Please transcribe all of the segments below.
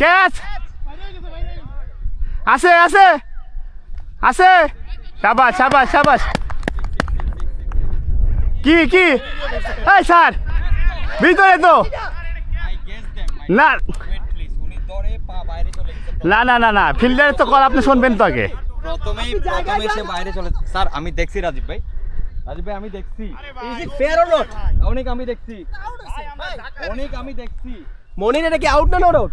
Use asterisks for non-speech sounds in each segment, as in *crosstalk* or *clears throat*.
Catch. আছে আছে। আছে। সাবাস সাবাস সাবাস। কি কি? এই স্যার ভিতরে তো। না। না না না না ফিল্ডারের তো কল আপনি শুনবেন তো আগে। প্রথমেই প্রথমে সে বাইরে চলে স্যার আমি দেখছি রাজীব ভাই। রাজীব ভাই আমি দেখছি। ফেয়ার অর অনেক আমি দেখছি। অনেক আমি দেখছি। মনির এটা কি আউট না নট আউট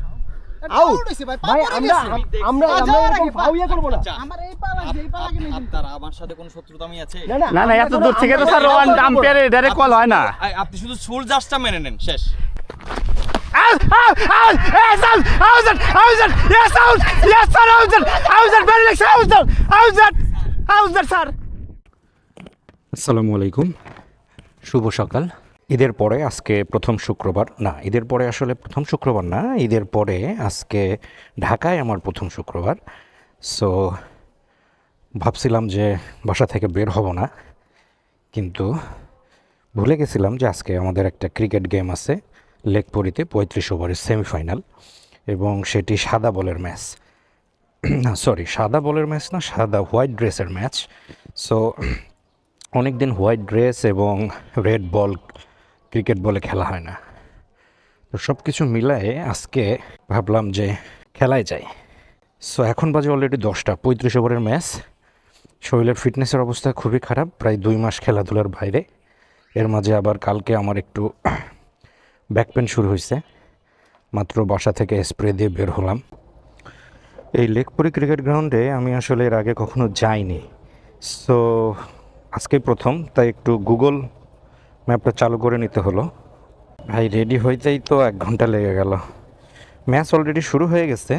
আউট ভাই আমরা আমরা আমরা এরকম ফাউইয়া করব না আপনার আমার সাথে কোনো শত্রুতামি আছে না না না না এত দূর থেকে তো স্যার আম্পায়ারের ডাইরেক্ট কল হয় না আপনি শুধু সুর জাজটা মেনে নেন শেষ! আসসালামু আলাইকুম শুভ সকাল ঈদের পরে আজকে প্রথম শুক্রবার, না, ঈদের পরে আসলে প্রথম শুক্রবার না, ঈদের পরে আজকে ঢাকায় আমার প্রথম শুক্রবার। সো ভাবছিলাম যে বাসা থেকে বের হব না, কিন্তু ভুলে গেছিলাম যে আজকে আমাদের একটা ক্রিকেট গেম আছে লেকপুরিতে পঁয়ত্রিশ ওভারের সেমিফাইনাল এবং সেটি সাদা বলের ম্যাচ। *clears throat* না সরি সাদা বলের ম্যাচ না, সাদা হোয়াইট ড্রেসের ম্যাচ। সো অনেক দিন হোয়াইট ড্রেস এবং রেড বল ক্রিকেট বলে খেলা হয় না। তো সব কিছু মিলায়ে আজকে ভাবলাম যে খেলায় যাই। সো এখন বাজে অলরেডি দশটা, পঁয়ত্রিশ ওভারের ম্যাচ শরীরের ফিটনেসের অবস্থা খুবই খারাপ, প্রায় দুই মাস খেলাধুলার বাইরে। এর মাঝে আবার কালকে আমার একটু *clears throat* ব্যাক পেন শুরু হয়েছে মাত্র বাসা থেকে স্প্রে দিয়ে বের হলাম। এই লেকপুরি ক্রিকেট গ্রাউন্ডে আমি আসলে এর আগে কখনো যাইনি। সো আজকে প্রথম, তাই একটু গুগল ম্যাপটা চালু করে নিতে হলো। ভাই রেডি হইতেই তো এক ঘণ্টা লেগে গেল। ম্যাচ অলরেডি শুরু হয়ে গেছে।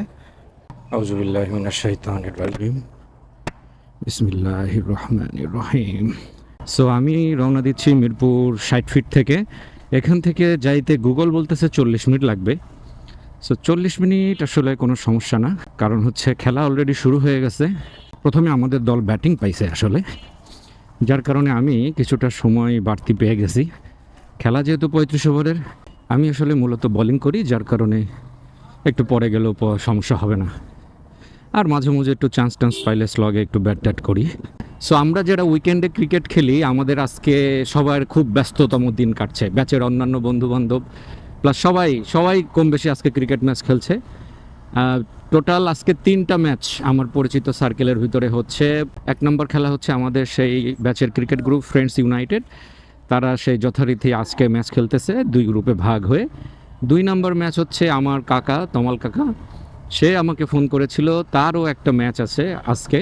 রহিম। সো আমি রওনা দিচ্ছি মিরপুর ষাট ফিট থেকে। এখান থেকে যাইতে গুগল বলতেছে চল্লিশ মিনিট লাগবে। সো চল্লিশ মিনিট আসলে কোনো সমস্যা না। কারণ হচ্ছে খেলা অলরেডি শুরু হয়ে গেছে। প্রথমে আমাদের দল ব্যাটিং পাইছে আসলে। যার কারণে আমি কিছুটা সময় বাড়তি পেয়ে গেছি। খেলা যেহেতু পঁয়ত্রিশ ওভারের, আমি আসলে মূলত বোলিং করি, যার কারণে একটু পরে গেলেও সমস্যা হবে না। আর মাঝে মাঝে একটু চান্স টান্স পাইলে স্লগে একটু ব্যাট ট্যাট করি। সো আমরা যারা উইকেন্ডে ক্রিকেট খেলি, আমাদের আজকে সবার খুব ব্যস্ততম দিন কাটছে। ব্যাচের অন্যান্য বন্ধু বান্ধব প্লাস সবাই সবাই কম বেশি আজকে ক্রিকেট ম্যাচ খেলছে। টোটাল আজকে তিনটা ম্যাচ আমার পরিচিত সার্কেলের ভিতরে হচ্ছে। এক নম্বর খেলা হচ্ছে আমাদের সেই ব্যাচের ক্রিকেট গ্রুপ ফ্রেন্ডস ইউনাইটেড তারা সেই যথারীতি আজকে ম্যাচ খেলতেছে, দুই গ্রুপে ভাগ হয়ে। দুই নম্বর ম্যাচ হচ্ছে আমার কাকা, তমাল কাকা। সে আমাকে ফোন করেছিল, তারও একটা ম্যাচ আছে আজকে।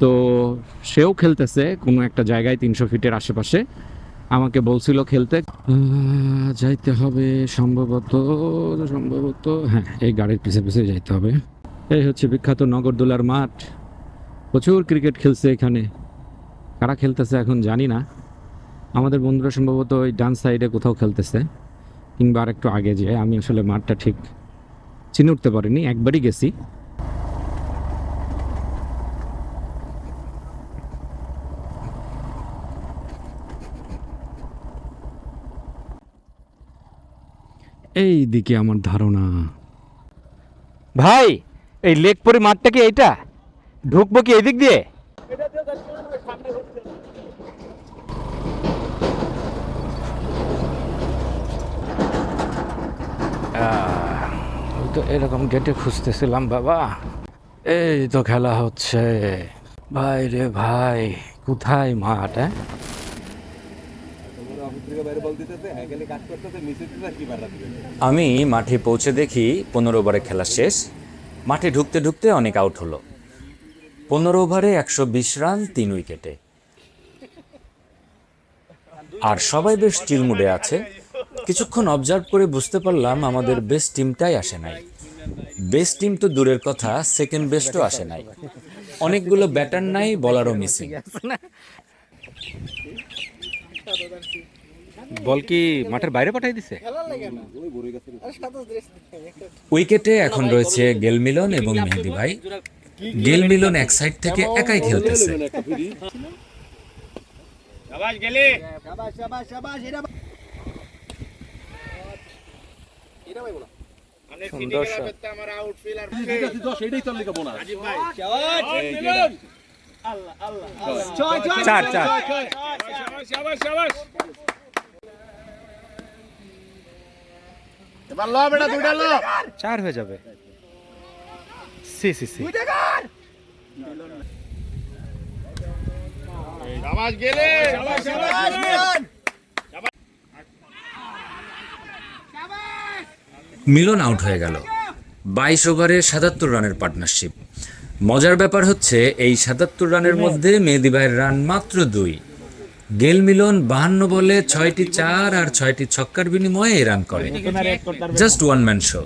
তো সেও খেলতেছে কোনো একটা জায়গায় তিনশো ফিটের আশেপাশে। আমাকে বলছিল খেলতে। যাইতে হবে সম্ভবত সম্ভবত হ্যাঁ এই গাড়ির পিছে পিছে যাইতে হবে। এই হচ্ছে বিখ্যাত নগরদোলার মাঠ। প্রচুর ক্রিকেট খেলছে এখানে। কারা খেলতেছে এখন জানি না। আমাদের বন্ধুরা সম্ভবত ওই ডান সাইডে কোথাও খেলতেছে, কিংবা আর একটু আগে যেয়ে। আমি আসলে মাঠটা ঠিক চিনে উঠতে পারিনি, একবারই গেছি এই দিকে আমার ধারণা। ভাই এই লেকপুরি মাঠটা কি এইটা? ঢুকবো কি এদিক দিয়ে? তো এরকম গেটে খুঁজতেছিলাম বাবা। এই তো খেলা হচ্ছে। ভাই রে ভাই কোথায় মাঠ হ্যাঁ? আমি মাঠে পৌঁছে দেখি পনেরো ওভারে খেলা শেষ। মাঠে ঢুকতে ঢুকতে অনেক আউট হলো। পনেরো ওভারে একশো বিশ রান তিন উইকেটে। আর সবাই বেশ চিল মুডে আছে। কিছুক্ষণ অবজার্ভ করে বুঝতে পারলাম আমাদের বেস্ট টিমটাই আসে নাই। বেস্ট টিম তো দূরের কথা সেকেন্ড বেস্টও আসে নাই। অনেকগুলো ব্যাটার নাই বলারও মিসিং বল কি মাঠের বাইরে পাঠাই দিছে উইকেটে এখন রয়েছে গেল মিলন এবং মেহেদি ভাই গেল মিলন এক সাইড থেকে একাই খেলতেছে সুন্দর চার চার এবার ল বেটা দুইটা ল। চার হয়ে যাবে। সি সি সি। আওয়াজ গেলে। মিলন আউট হয়ে গেল। বাইশ ওভারে সাতাত্তর রানের পার্টনারশিপ। মজার ব্যাপার হচ্ছে এই সাতাত্তর রানের মধ্যে মেহেদি ভাইয়ের রান মাত্র দুই। গেল মিলন বাহান্ন বলে ছয়টি চার আর ছয়টি ছক্কার বিনিময়ে রান করে। জাস্ট ওয়ান ম্যান শো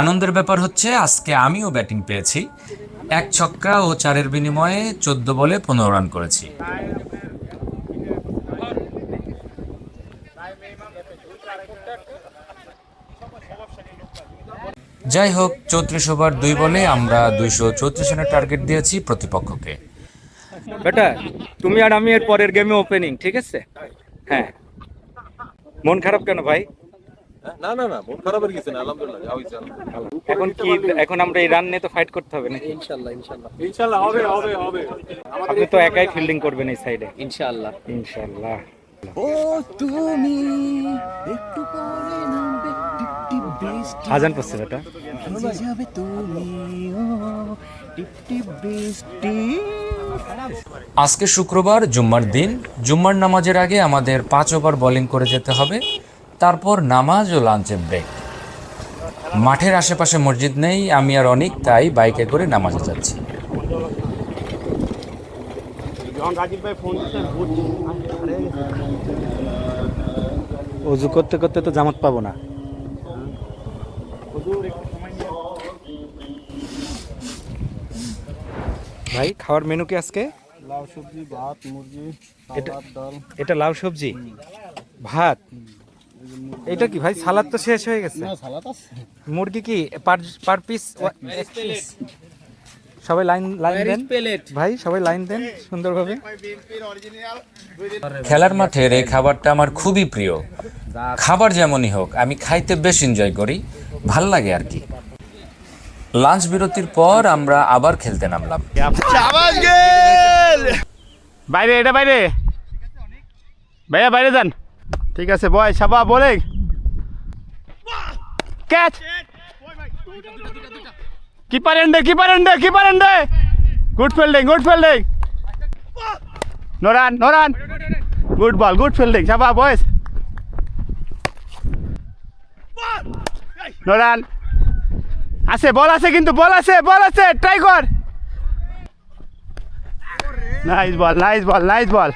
আনন্দের ব্যাপার হচ্ছে, আজকে আমিও ব্যাটিং পেয়েছি। এক ছক্কা ও চারের বিনিময়ে চোদ্দ বলে পনেরো রান করেছি। যাই হোক, চৌত্রিশ ওভার দুই বলে আমরা দুইশো চৌত্রিশ রানের টার্গেট দিয়েছি প্রতিপক্ষকে। বেটা তুমি আর আমি এর পরের গেমে ওপেনিং ঠিক আছে? হ্যাঁ। মন খারাপ কেন ভাই? না না না মন খারাপের কিছু না আলহামদুলিল্লাহ এখন কি এখন আমরা এই রান নিয়ে তো ফাইট করতে হবে নাকি? ইনশাআল্লাহ হবে হবে হবে। আপনি তো একাই ফিল্ডিং করবেন এই সাইডে ইনশাআল্লাহ ইনশাআল্লাহ আজান পড়ছে বেটা। আজকে শুক্রবার, জুম্মার দিন। জুম্মার নামাজের আগে আমাদের পাঁচ ওভার বোলিং করে যেতে হবে। তারপর নামাজ ও লাঞ্চের ব্রেক মাঠের আশেপাশে মসজিদ নেই, আমি আর অনেক, তাই বাইকে করে নামাজে যাচ্ছি। অজু করতে করতে তো জামাত পাবো না। ভাই খাওয়ার মেনু কি আজকে? লাউ সবজি ভাত মুরগি এটা- এটা লাউ সবজি? ভাত? এটা কি ভাই সালাদ তো শেষ হয়ে গেছে? সালাদ আছে। মুরগি কি পার পার পিস সবাই লাইন লাইন দেন। ভাই সবাই লাইন দেন সুন্দরভাবে। খেলার মাঠের এই খাবারটা আমার খুবই প্রিয়। খাবার যেমনই হোক আমি খাইতে বেশ এনজয় করি। ভালো লাগে আর কি। লাঞ্চ বিরতির পর আমরা আবার খেলতে নামলাম। বাইরে, এটা বাইরে। ভাইয়া, বাইরে যান। ঠিক আছে, বয়, সাবা, বলে। Catch! Keeper end keeper end keeper end! Good fielding good fielding. No run no run good ball, good fielding. Saba boys no run আছে বল আছে কিন্তু বল আছে বল আছে ট্রাই কর nice ball nice ball nice ball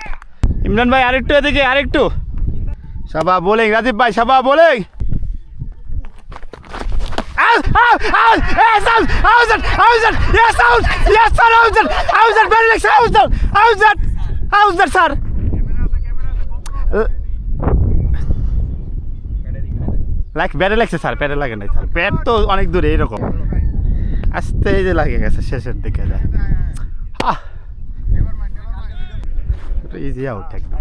Imran ভাই আরেকটু এদিকে আরেকটু সাবা বোলিং রাজীব ভাই Saba bowling Out! Out! Out! Yes, out! Out! Out! Yes, out! Yes, sir! Out! Out! Very nice! Out! Out! Out! sir! Like ব্যাটে লাগছে sir প্যাটে লাগে নাই sir. প্যাট তো অনেক দূরে এরকম আস্তে এই যে লাগে গেছে শেষের দিকে যায়। ইজি আউট একদম।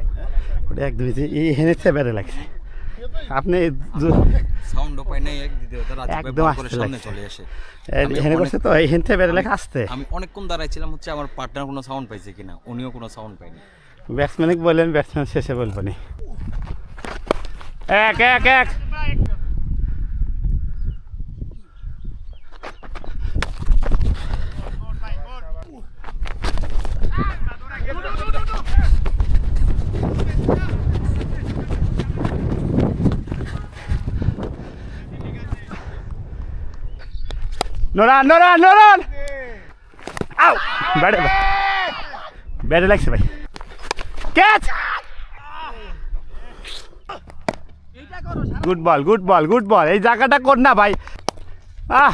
ওটা একদম ইজি এই হেনেছে ব্যাটে লাগছে। আপনি সাউন্ড পাই নাই এক দিতে একদম সামনে চলে আসে হেনে করছে তো এই হেনতে ব্যাটে লেখা আসতে। আমি অনেকক্ষণ দাঁড়াইছিলাম হচ্ছে আমার পার্টনার কোনো সাউন্ড পাইছে কিনা। উনিও কোনো সাউন্ড পাইনি ব্যাটসম্যানকে বললেন ব্যাটসম্যান শেষে বলব নি। এক এক এক। নোরান নোরান নোরান আউ ব্যাটে ব্যাটে লাগছে ভাই catch good ball good ball good ball এই জায়গাটা কর না, ভাই? আহ!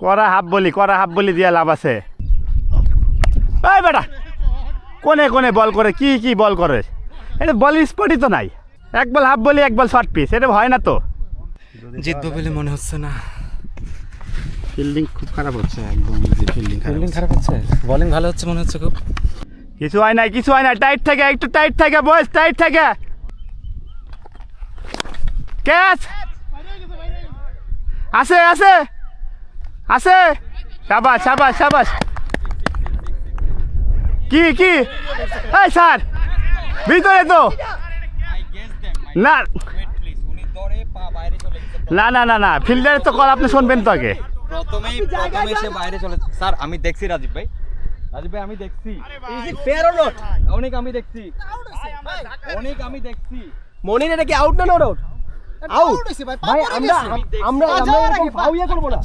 করা হাফ বলি, করা হাফ বলি দিয়া লাভ আছে। এই বেটা, কোনে কোনে বল করে, কি কি বল করে? এটা বল স্পটই তো নাই। এক বল হাফ বলি, এক বল শর্ট পিস এটা হয় না তো। জিতবো বলে মনে হচ্ছে না। ফিল্ডিং খুব খারাপ হচ্ছে একদম ফিল্ডিং ফিল্ডিং খারাপ হচ্ছে। বোলিং ভালো হচ্ছে মনে হচ্ছে খুব? কিছু হয় নাই কিছু হয় না টাইট থাকে একটু টাইট থাকে বয়স টাইট থাকে। ক্যাচ আছে আছে আছে সাবাস সাবাস সাবাস। কি কি? এই স্যার ভিতরে তো। না। না না না না ফিল্ডারের তো কল আপনি শুনবেন তো আগে। প্রথমেই প্রথমে সে বাইরে চলে স্যার আমি দেখছি রাজীব ভাই। রাজীব ভাই আমি দেখছি। Is it fair or not অনেক আমি দেখছি। অনেক আমি দেখছি। মনির এটা কি আউট না নট আউট আউট ভাই আমরা আমরা আমরা এরকম করব না।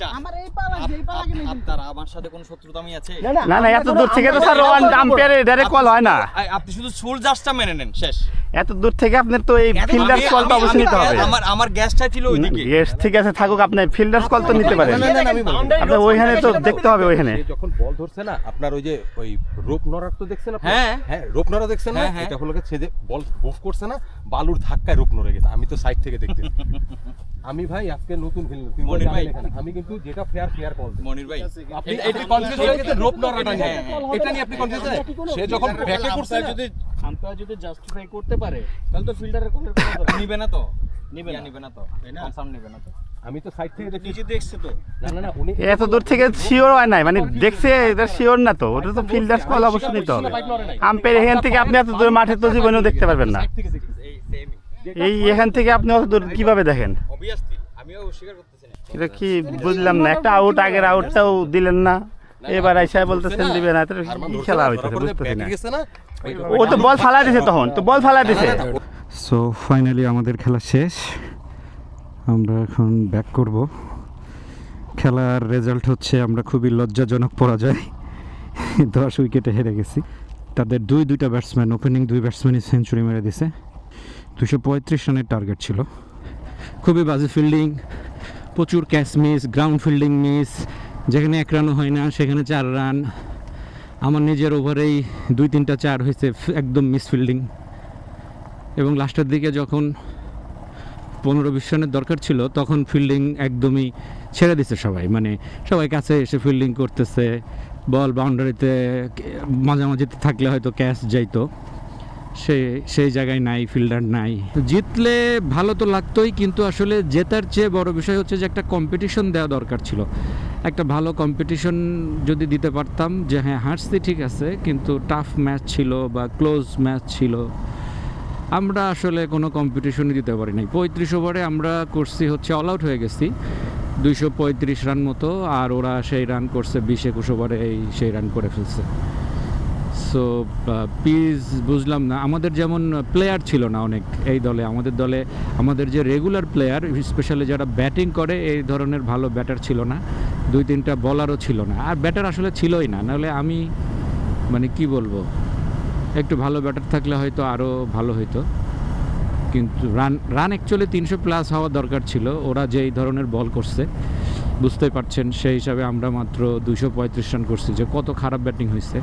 আপনার আমার সাথে কোনো শত্রুতা আমি আছে? না না না না এত দূর থেকে তো স্যার আম্পায়ারে ডাইরেক্ট কল হয় না। আপনি শুধু সুল জাস্টটা মেনে নেন শেষ। এত দূর থেকে আপনার তো এই ফিল্ডার আমি- কলটা অবশ্যই নিতে হবে। আমার আমার গ্যাসটা ছিল ওইদিকে। গেস্ট ঠিক আছে থাকুক আপনি ফিল্ডার কল তো নিতে পারেন। আপনি ওইখানে তো দেখতে হবে ওইখানে। যখন বল ধরছে না আপনার ওই যে ওই রোপ নড়ার তো দেখছেন আপনি? হ্যাঁ। হ্যাঁ রোপ নড়া দেখছেন না? হ্যাঁ, হ্যাঁ। এটা হলো গিয়ে বল মুভ করছে না বালুর ধাক্কায় রোপ নড়ে গেছে। আমি তো সাইড থেকে দেখতে আমি ভাই আজকে নতুন ফিল্ম মনির ভাই। আমি কিন্তু যেটা ফেয়ার ফেয়ার কল মনির ভাই। আপনি এটা কনফিউজ হয়ে গেছে রোপ নড়াটা নিয়ে। এটা নিয়ে আপনি কনফিউজ সে যখন ব্যাকে করছে যদি আম্পায়ার যদি জাস্টিফাই করতে পারে তাহলে তো ফিল্ডারের কলের নিবে না তো? নিবে না। নিবে না তো? কনফার্ম নিবে না তো? আমি তো সাইড থেকে দেখি। নিজে দেখছে তো। না না না উনি এত দূর থেকে শিওর হয় নাই। মানে দেখছে এটা শিওর না তো। ওটা তো ফিল্ডার কল অবশ্যই নিতে হবে। আম্পায়ার এখান থেকে আপনি এত দূর মাঠে তো জীবনেও দেখতে পারবেন না। সাইড থেকে দেখতেছি এই এখান থেকে আপনি অত দূর কীভাবে দেখেন? অবভিয়াসলি আমিও স্বীকার করতেছি না। এটা কি বুঝলাম না একটা আউট আগের আউটটাও দিলেন না। এবার আইসা বলতেছেন দিবে না কি খেলা হইতেছে বুঝতেছি না। ও তো বল ফালা দিছে তখন তো বল ফালা দিছে। সো ফাইনালি আমাদের খেলা শেষ। আমরা এখন ব্যাক করব। খেলার রেজাল্ট হচ্ছে আমরা খুবই লজ্জাজনক পরাজয়। দশ উইকেটে হেরে গেছি। তাদের দুই দুইটা ব্যাটসম্যান ওপেনিং দুই ব্যাটসম্যানই সেঞ্চুরি মেরে দিছে। দুশো পঁয়ত্রিশ রানের টার্গেট ছিল। খুবই বাজে ফিল্ডিং প্রচুর catch miss ground fielding miss যেখানে এক রানও হয় না, সেখানে চার রান আমার নিজের ওভারেই দুই তিনটা চার হয়েছে, একদম মিস ফিল্ডিং এবং লাস্টের দিকে যখন পনেরো বিশ রানের দরকার ছিল, তখন ফিল্ডিং একদমই ছেড়ে দিছে সবাই। মানে সবাই কাছে এসে ফিল্ডিং করতেছে বল বাউন্ডারিতে মাঝামাঝিতে থাকলে হয়তো ক্যাচ যাইতো। সে, সেই জায়গায় নাই ফিল্ডার নাই। জিতলে ভালো তো লাগতোই, কিন্তু আসলে জেতার চেয়ে বড় বিষয় হচ্ছে যে একটা কম্পিটিশন দেওয়া দরকার ছিল। একটা ভালো কম্পিটিশন যদি দিতে পারতাম যে হ্যাঁ হারছি ঠিক আছে, কিন্তু টাফ ম্যাচ ছিল বা ক্লোজ ম্যাচ ছিল, আমরা আসলে কোনো কম্পিটিশনই দিতে পারি নাই। পঁয়ত্রিশ ওভারে আমরা করছি হচ্ছে অল আউট হয়ে গেছি। দুইশো পঁয়ত্রিশ রান মতো, আর ওরা সেই রান করছে, বিশ একুশ ওভারে এই সেই রান করে ফেলছে। সো পিস বুঝলাম না। আমাদের যেমন প্লেয়ার ছিল না অনেক এই দলে, আমাদের দলে, আমাদের যে রেগুলার প্লেয়ার স্পেশালি যারা ব্যাটিং করে, এই ধরনের ভালো ব্যাটার ছিল না। দুই তিনটা বলারও ছিল না। আর ব্যাটার আসলে ছিলই না, নাহলে আমি মানে কি বলব, একটু ভালো ব্যাটার থাকলে হয়তো আরও ভালো হতো কিন্তু রান রান অ্যাকচুয়ালি তিনশো প্লাস হওয়া দরকার ছিল, ওরা যে এই ধরনের বল করছে, বুঝতেই পারছেন, সেই হিসাবে আমরা মাত্র দুশো পঁয়ত্রিশ রান করছি, যে কত খারাপ ব্যাটিং হয়েছে